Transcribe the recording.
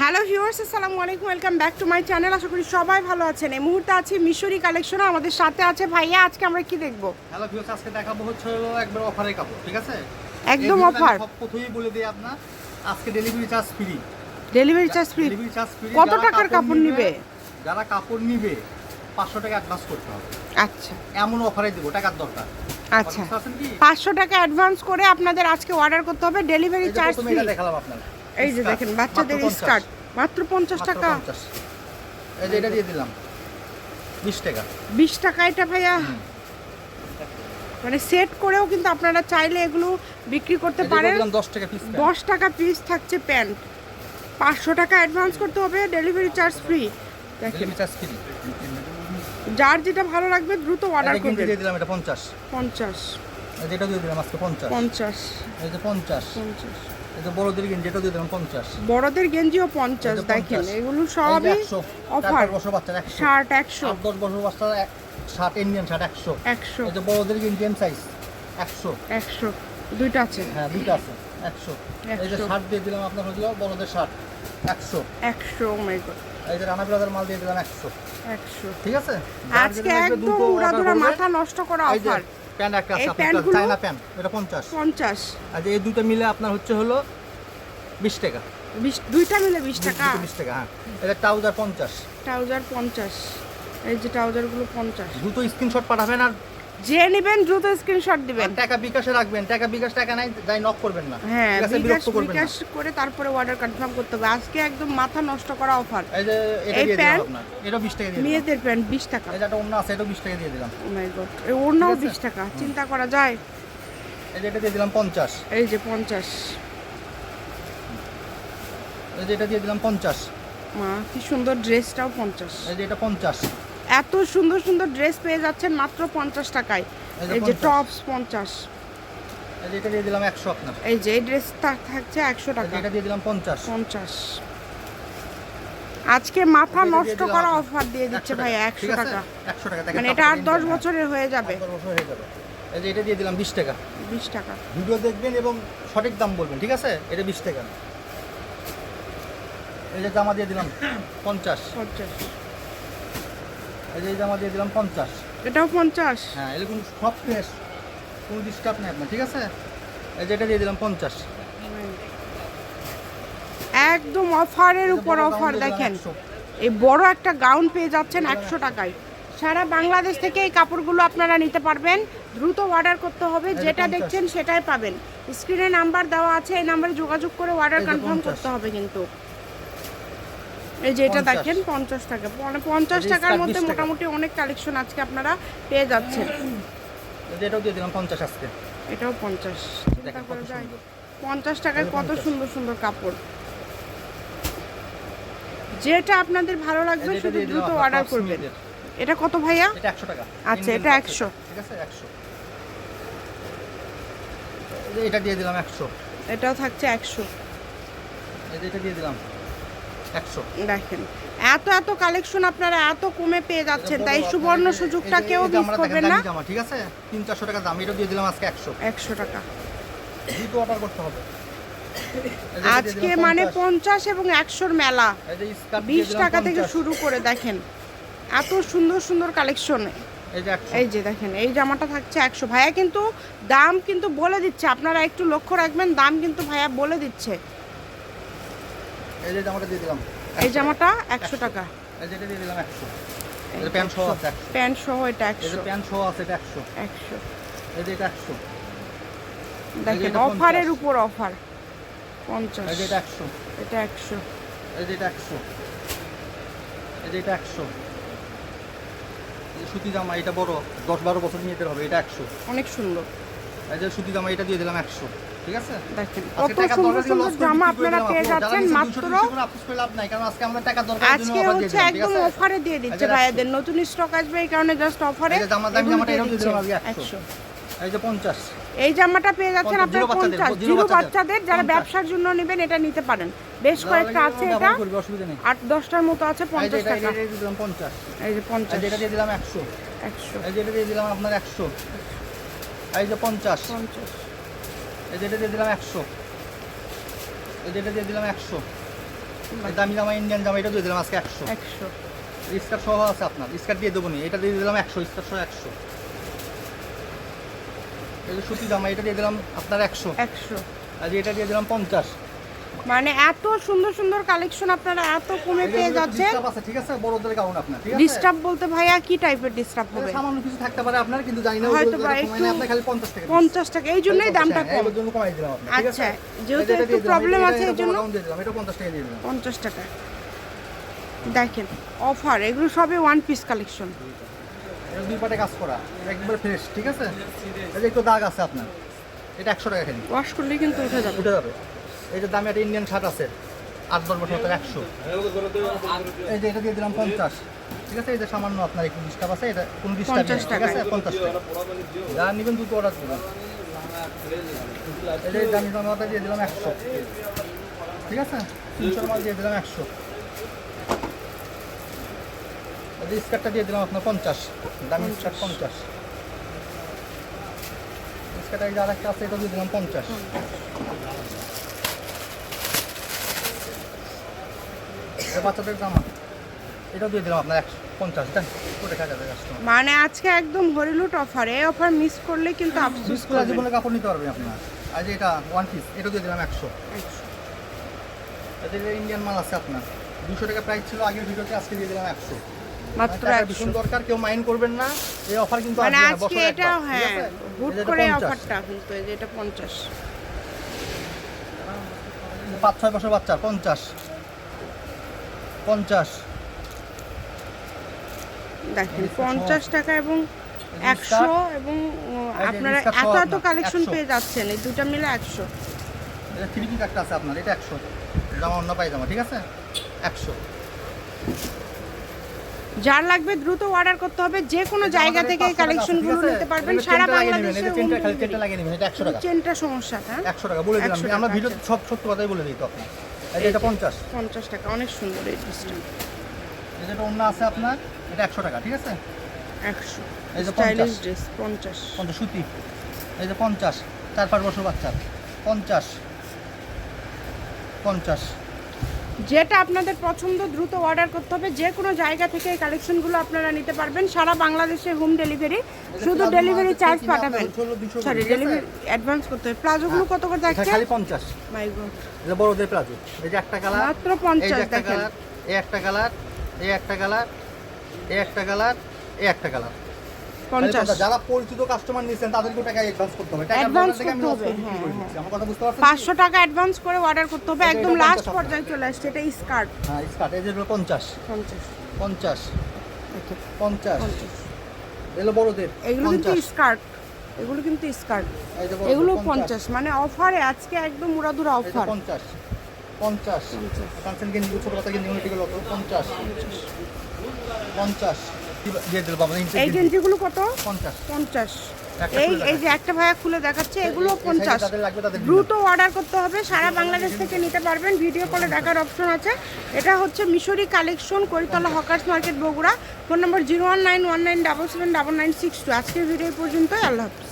Hello viewers আসসালামু আলাইকুম welcome back to my channel আশা করি সবাই ভালো আছেন। এই মুহূর্তে আছি মিশরি কালেকশন আমাদের সাথে আছে ভাইয়া আজকে আমরা কি দেখব? হ্যালো ভিউয়ার্স আজকে দেখাবো হচ্ছে হলো একবার অফারের কাপড় ঠিক আছে? একদম অফার। সব প্রথমেই বলে দিই আপনার আজকে delivery charge free delivery charge free delivery charge free কত টাকার কাপড় নিবে? যারা কাপড় নিবে পাঁচশো টাকা অ্যাডভান্স করতে হবে। আচ্ছা। এমন অফারে দেবো টাকার দরকার। আচ্ছা। বুঝতে পারছেন কি? পাঁচশো টাকা অ্যাডভান্স করে আপনাদের আজকে অর্ডার করতে হবে। ডেলিভারি চার্জ ফ্রি এটা দেখালাম আপনার এই যে দেখেন বাচ্চাদের স্কার্ট মাত্র পঞ্চাশ টাকা। 50 এই যে এটা দিয়ে দিলাম। বিশ টাকা। বিশ টাকা এটা ভাইয়া। মানে সেট করেও কিন্তু আপনারা চাইলে এগুলো বিক্রি করতে পারেন। দশ টাকা পিস দশ টাকা পিস থাকছে প্যান্ট। পাঁচশো টাকা অ্যাডভান্স করতে হবে ডেলিভারি চার্জ ফ্রি দেখেন। চার্জ ফ্রি যার যেটা ভালো লাগবে দ্রুত অর্ডার করবেন। দিয়ে দিলাম এটা পঞ্চাশ। পঞ্চাশ। এই যে এটা দিয়ে দিলাম আজকে পঞ্চাশ। পঞ্চাশ। এই যে পঞ্চাশ। পঞ্চাশ। যে বড়দের গেঞ্জি এটা দিয়ে দিলাম পঞ্চাশ। বড়দের গেঞ্জিও পঞ্চাশ এই যে দেখেন এগুলো সবই অফার। বছর বাচ্চার একশো। শার্ট একশো। আট দশ বছর বাচ্চার এক- ষাট ইন্ডিয়ান ষাট একশো। একশো। এই যে বড়দের ইন্ডিয়ান সাইজ একশো। একশো। দুইটা আছে? হ্যাঁ দুইটা আছে একশো। এই যে 100 শার্ট দিয়ে দিলাম আপনার হলো বড়দের শার্ট একশো। একশো মাই গড এই যে রানা ব্রাদার মাল দিয়ে দিলাম একশো। একশো। ঠিক আছে? আজকে একদম উড়াধুরা মাথা নষ্ট করা অফার। প্যান্ট একটা আছে আপনার চাইনা প্যান্ট এটা পঞ্চাশ। পঞ্চাশ। আর এই দুটো মিলে আপনার হচ্ছে হলো বিশ টাকা। বিশ দুইটা মিলে বিশ টাকা? বিশ টাকা হ্যাঁ। এটা ট্রাউজার পঞ্চাশ। ট্রাউজার পঞ্চাশ। এই যে ট্রাউজারগুলো পঞ্চাশ। দুটো স্ক্রিনশট পাঠাবেন আর যে নেবেন দ্রুত স্ক্রিনশট দিবেন। টাকা বিকাশে রাখবেন টাকা বিকাশ টাকা নাই যাই নক করবেন না। হ্যাঁ বিকাশ বিকাশ করে তারপরে অর্ডার কনফার্ম করতে হবে। আজকে একদম মাথা নষ্ট করা অফার এই যে এটা দিয়ে দিলাম আপনার। এটা বিশ টাকা দিয়ে মেয়েদের প্যান্ট বিশ টাকা। এই যে অন্য আছে এটা বিশ টাকা দিয়ে দিলাম। ও মাই গড এই আছে? বিশ টাকা। চিন্তা করা যায়। এই যে এটা দিয়ে দিলাম পঞ্চাশ। এই যে পঞ্চাশ। এই যে এটা দিয়ে দিলাম পঞ্চাশ। মা কি সুন্দর ড্রেসটাও পঞ্চাশ। এই যে এটা পঞ্চাশ। এত সুন্দর সুন্দর ড্রেস পেয়ে যাচ্ছেন মাত্র পঞ্চাশ টাকায়। এই যে এই 50 টপস পঞ্চাশ। এই যে এটা দিয়ে দিলাম একশো আপনার। এই যে এই ড্রেসটা থাকছে একশো টাকা। এটা দিয়ে দিলাম পঞ্চাশ। পঞ্চাশ। আজকে মাথা নষ্ট করা অফার দিয়ে দিচ্ছে ভাই একশো? টাকা। মানে এটা কাপড়ের দশ বছরের হয়ে হয়ে যাবে। এই যে এটা দিয়ে দিলাম বিশ টাকা। বিশ টাকা। ভিডিও দেখবেন এবং সঠিক দাম বলবেন ঠিক আছে? এটা বিশ টাকা। এই যে জামা দিয়ে দিলাম পঞ্চাশ। পঞ্চাশ। এই যে দিয়ে দিলাম পঞ্চাশ। এটাও পঞ্চাশ? হ্যাঁ এরকম সব ফ্রেশ কোনো ডিস্টার্ব নেই আপনার ঠিক আছে? এই যে এটা দিয়ে দিলাম পঞ্চাশ। একদম অফারের উপর অফার দেখেন। এই বড় একটা গাউন পেয়ে যাচ্ছেন একশো টাকায়। সারা বাংলাদেশ থেকে এই কাপড়গুলো আপনারা নিতে পারবেন। দ্রুত অর্ডার করতে হবে যেটা দেখছেন সেটাই পাবেন। স্ক্রিনে নাম্বার দেওয়া আছে এই নাম্বারে যোগাযোগ করে অর্ডার কনফার্ম করতে হবে কিন্তু। এই যে এটা দেখেন পঞ্চাশ টাকা। মানে পঞ্চাশ টাকার মধ্যে মোটামুটি অনেক কালেকশন আজকে আপনারা পেয়ে যাচ্ছেন। এটাও দিয়ে দিলাম পঞ্চাশ আজকে। এটাও পঞ্চাশ। চিন্তা করা যায় পঞ্চাশ টাকায় কত সুন্দর সুন্দর কাপড়। যেটা আপনাদের ভালো লাগবে শুধু দ্রুত অর্ডার করবেন। এটা কত ভাইয়া? এটা একশো টাকা। আচ্ছা, এটা Tops 100 ঠিক আছে একশো। এই যে এটা দিয়ে দিলাম একশো। এটাও থাকছে একশো। এই যে এটা দিয়ে দিলাম। দেখেন এত এত কালেকশন আপনারা এত কমে পেয়ে যাচ্ছেন তাই সুবর্ণ সুযোগটা কেউ মিস করবেন না। ঠিক আছে? তিন চারশো টাকা দাম এটা দিয়ে দিলাম আজকে একশো। একশো টাকা। দ্রুত অর্ডার করতে হবে। আজকে মানে 50 পঞ্চাশ এবং একশোর মেলা। এই যে স্কার্ট দিয়ে বিশ দিলাম টাকা থেকে শুরু করে দেখেন এত সুন্দর সুন্দর কালেকশন এই যে এই যে দেখেন এই জামাটা থাকছে একশো। ভাইয়া কিন্তু দাম কিন্তু বলে দিচ্ছে আপনারা একটু লক্ষ্য রাখবেন দাম কিন্তু ভাইয়া বলে দিচ্ছে। এই যে জামাটা দিয়ে দিলাম এই জামাটা একশো টাকা। এই যে এটা দিয়ে দিলাম একশো। প্যান্ট সহ আছে প্যান্ট সহ এটা একশো। প্যান্ট সহ আছে এটা একশো। একশো। এই যে এটা একশো। দেখেন অফারের উপর অফার। পঞ্চাশ। এই যে এটা একশো। এটা একশো। এই যে এটা একশো। এই যে এটা একশো। সুতি জামা এটা বড়। দশ বারো বছর নিয়ে হবে এটা একশো। অনেক সুন্দর। এই যে সুতি জামা এটা দিয়ে দিলাম একশো ঠিক আছে? কত সুন্দর সুন্দর জামা আপনারা পেয়ে যাচ্ছেন মাত্র। 200 টাকা করে আফসোস করে লাভ নাই, কারণ আজকে আমাদের টাকার দরকার, এই জন্য আজকে offer দিয়ে হচ্ছে একদম অফারে দিয়ে দিচ্ছে ভাইয়াদের নতুন স্টক আসবে এই কারণে জাস্ট অফারে এই জামাটা এটাও দিয়ে দিলাম আজকে একশো। একশো। এই যে পঞ্চাশ। এই জামাটা পেয়ে যাচ্ছেন 50 আপনার পঞ্চাশ জিরো বাচ্চাদের। যারা ব্যবসার জন্য নেবেন এটা নিতে পারেন। বেশ কয়েকটা আছে এটা। আট দশটার মতো আছে পঞ্চাশ টাকা। এই যে পঞ্চাশ। এটা দিয়ে দিলাম একশো। একশো। এটা দিয়ে দিলাম আপনার একশো। এই যে পঞ্চাশ। পঞ্চাশ। এই যেটা দিয়ে দিলাম একশো। এই যেটা দিয়ে দিলাম একশো। দামি জামা ইন্ডিয়ান জামা এটা দিয়ে দিলাম আজকে একশো। একশো। স্কার সহ আছে আপনার স্কার্ট দিয়ে দেবো নি এটা দিয়ে দিলাম একশো স্কার্ট সহ একশো। এই যে সুতি জামা এটা দিয়ে দিলাম আপনার একশো। একশো। আর এটা দিয়ে দিলাম পঞ্চাশ। মানে এত সুন্দর সুন্দর কালেকশন আপনারা এত কমে পেয়ে যাচ্ছেন। ঠিক আছে? বড়দের গাউন আপনার ঠিক আছে? ডিস্টার্ব বলতে ভাইয়া কি টাইপের ডিস্টার্ব হবে? সামান্য কিছু থাকতে পারে আপনার কিন্তু জানি না হয়তো ওগুলো বা কমায় একটু না, আপনার খালি পঞ্চাশ টাকা পঞ্চাশ টাকা এই জন্যই দামটা কম। এর জন্য কমাই দিলাম আপনার, ঠিক আছে? আচ্ছা, যেহেতু একটু এটা- আছে এই জন্য- গাউন দিয়ে দিলাম, এটা পঞ্চাশ টাকা দিয়ে দিলাম। পঞ্চাশ টাকা। দেখেন অফার এগুলো সবই ওয়ান পিস কালেকশন দুই পাটে কাজ করা একবারে ফ্রেশ ঠিক আছে? এই যে একটু দাগ আছে আপনার এটা একশো টাকা খালি ওয়াশ করলে কিন্তু উঠে যাবে। উঠে যাবে। এই যে দামে একটা ইন্ডিয়ান শার্ট আছে আট দশ বছর একশো। এই যে এটা দিয়ে দিলাম পঞ্চাশ। ঠিক আছে এই যে সামান্য আপনার একটু ডিস্টার্ব আছে এটা কোনো ডিস্টার্ব ঠিক আছে পঞ্চাশ টাকা। যারা নেবেন দুটো অর্ডার দেবেন। এই যে দামি জামাটা দিয়ে দিলাম একশো। ঠিক আছে তিনশোর মাল দিয়ে দিলাম একশো। এই যে স্কার্টটা দিয়ে দিলাম আপনার পঞ্চাশ। দামি স্কার্ট পঞ্চাশ। স্কার্ট এই যে আরেকটা আছে এটা দিয়ে দিলাম পঞ্চাশ। এটা বাচ্চাদের জামা। এটাও দিয়ে দিলাম আপনার একশো পঞ্চাশ কোটে খাওয়া যাবে মানে আজকে একদম হরিলুট অফার এই অফার মিস করলে কিন্তু আফসোস বিস্কুট জীবনে কাপড় নিতে পারবেন আপনার। যে এটা ওয়ান পিস এটা দিয়ে দিলাম একশো। এতে ইন্ডিয়ান মাল আছে আপনার দুশো টাকা প্রাইস ছিল আগের ভিডিওতে আজকে দিয়ে দিলাম একশো। মাত্র ভীষণ দরকার কেউ মাইন্ড করবেন না এই অফার কিন্তু মানে আজকে এটা হ্যাঁ হুট এই যে এটা করে অফারটা কিন্তু এই যে এটা পঞ্চাশ। পাঁচ ছয় বছর বাচ্চা পঞ্চাশ। পঞ্চাশ। দেখেন পঞ্চাশ টাকা এবং একশো এবং আপনারা এত এত কালেকশন পেয়ে যাচ্ছেন এই দুটা মিলে একশো। এটা থ্রি পিস একটা আছে আপনার এটা একশো। জামা অন্য পায়জামা ঠিক আছে? একশো। যার লাগবে দ্রুত অর্ডার করতে হবে যে কোনো জায়গা থেকে এই কালেকশনগুলো নিতে পারবেন সারা বাংলাদেশে চেনটা খালি চেনটা লাগিয়ে নেবেন এটা একশো টাকা। চেনটা সমস্যা হ্যাঁ একশো টাকা বলে দিলাম আমরা ভিডিও আচ্ছা। সব সত্য কথাই বলে দিই তো এটা পঞ্চাশ। পঞ্চাশ টাকা অনেক সুন্দর এই এই যেটা অন্য আছে আপনার এটা একশো টাকা ঠিক আছে? একশো। এই যে স্টাইলিশ 50 ড্রেস পঞ্চাশ। পঞ্চাশ সুতি। এই যে পঞ্চাশ চার পাঁচ বছর বাচ্চা পঞ্চাশ। পঞ্চাশ। যেটা আপনাদের পছন্দ দ্রুত অর্ডার করতে হবে। যে কোনো জায়গা থেকে এই কালেকশনগুলো আপনারা নিতে পারবেন। সারা বাংলাদেশে হোম ডেলিভারি শুধু ডেলিভারি চার্জ পাঠাবেন। আপনার হলো 200 সরি ডেলিভারি অ্যাডভান্স করতে হবে। প্লাজোগুলো কত করে এটা খালি পঞ্চাশ। মাই গড এটা বড়দের প্লাজো এই যে একটা কালার মাত্র এই যে 50 একটা দেখেন। কালার এই একটা কালার এই একটা কালার এই একটা কালার এই একটা কালার পঞ্চাশ। যারা পরিচিত কাস্টমার নিচ্ছেন তাদেরকে টাকা অ্যাডভান্স করতে হবে। টাকা করতে হবে, হ্যাঁ। আমার কথা বুঝতে পারছেন? টাকা অ্যাডভান্স করে অর্ডার করতে হবে। একদম লাস্ট 50 পর্যায়ে চলে আসছে এটা স্কার্ট হ্যাঁ স্কার্ট এই যে এগুলো বড়দের এগুলো কিন্তু স্কার্ট এগুলো কিন্তু স্কার্ট এগুলো পঞ্চাশ। মানে অফারে আজকে একদম উড়াধুরা অফার পঞ্চাশ। পঞ্চাশ। পঞ্চাশ। কানসেন গেঞ্জি ছোট কথা গেঞ্জি গুলো দিয়ে দিল বাবা এই গেঞ্জিগুলো কত? এই এই যে একটা ভাইয়া খুলে দেখাচ্ছে এগুলো দ্রুত অর্ডার করতে হবে সারা বাংলাদেশ থেকে নিতে পারবেন। ভিডিও কলে দেখার অপশন আছে। এটা হচ্ছে মিশরি collection Karitala hawkers market Bogura. Phone number zero one nine one nine double seven double nine six two. আজকের ভিডিও পর্যন্ত আল্লাহ হাফিজ।